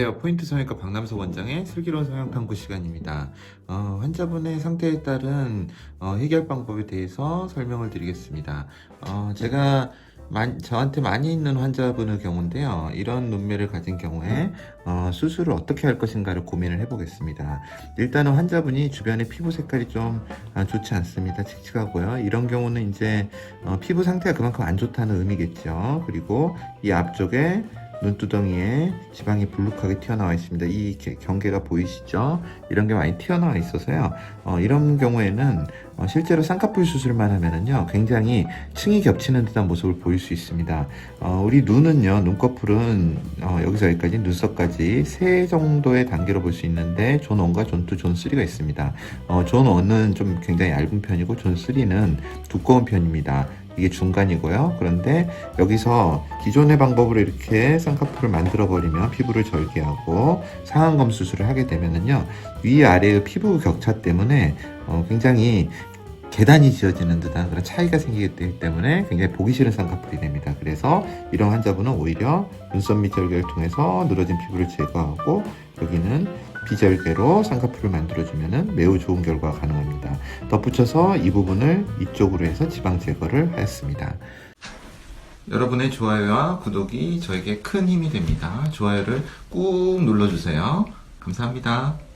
안녕하세요. 포인트 성형외과 박남석 원장의 슬기로운 성형 탐구 시간입니다. 어, 환자분의 상태에 따른 어, 해결 방법에 대해서 설명을 드리겠습니다. 어, 제가 만- 저한테 많이 있는 환자분의 경우인데요. 이런 눈매를 가진 경우에 어, 수술을 어떻게 할 것인가를 고민을 해보겠습니다. 일단은 환자분이 주변에 피부 색깔이 좀 아, 좋지 않습니다. 칙칙하고요. 이런 경우는 이제 어, 피부 상태가 그만큼 안 좋다는 의미겠죠. 그리고 이 앞쪽에 눈두덩이에 지방이 불룩하게 튀어나와 있습니다. 이 게- 경계가 보이시죠? 이런 게 많이 튀어나와 있어서요. 어, 이런 경우에는 어, 실제로 쌍꺼풀 수술만 하면은요, 굉장히 층이 겹치는 듯한 모습을 보일 수 있습니다. 어, 우리 눈은요, 눈꺼풀은 어, 여기서 여기까지 눈썹까지 세 정도의 단계로 볼 수 있는데 존 1과 존 2, 존 3가 있습니다. 어, 존 1은 좀 굉장히 얇은 편이고 존 3는 두꺼운 편입니다. 이게 중간이고요. 그런데 여기서 기존의 방법으로 이렇게 쌍꺼풀을 만들어 버리면 피부를 절개하고 상안검 수술을 하게 되면은요 위아래의 피부 격차 때문에 어, 굉장히 계단이 지어지는 듯한 그런 차이가 생기기 때문에- 굉장히 보기 싫은 쌍꺼풀이 됩니다. 그래서 이런 환자분은 오히려 눈썹 밑 절개를 통해서 늘어진 피부를 제거하고 여기는 비절개로 쌍꺼풀을 만들어주면 매우 좋은 결과가 가능합니다. 덧붙여서 이 부분을 이쪽으로 해서 지방 제거를 하였습니다. 여러분의 좋아요와 구독이 저에게 큰 힘이 됩니다. 좋아요를 꾹 눌러주세요. 감사합니다.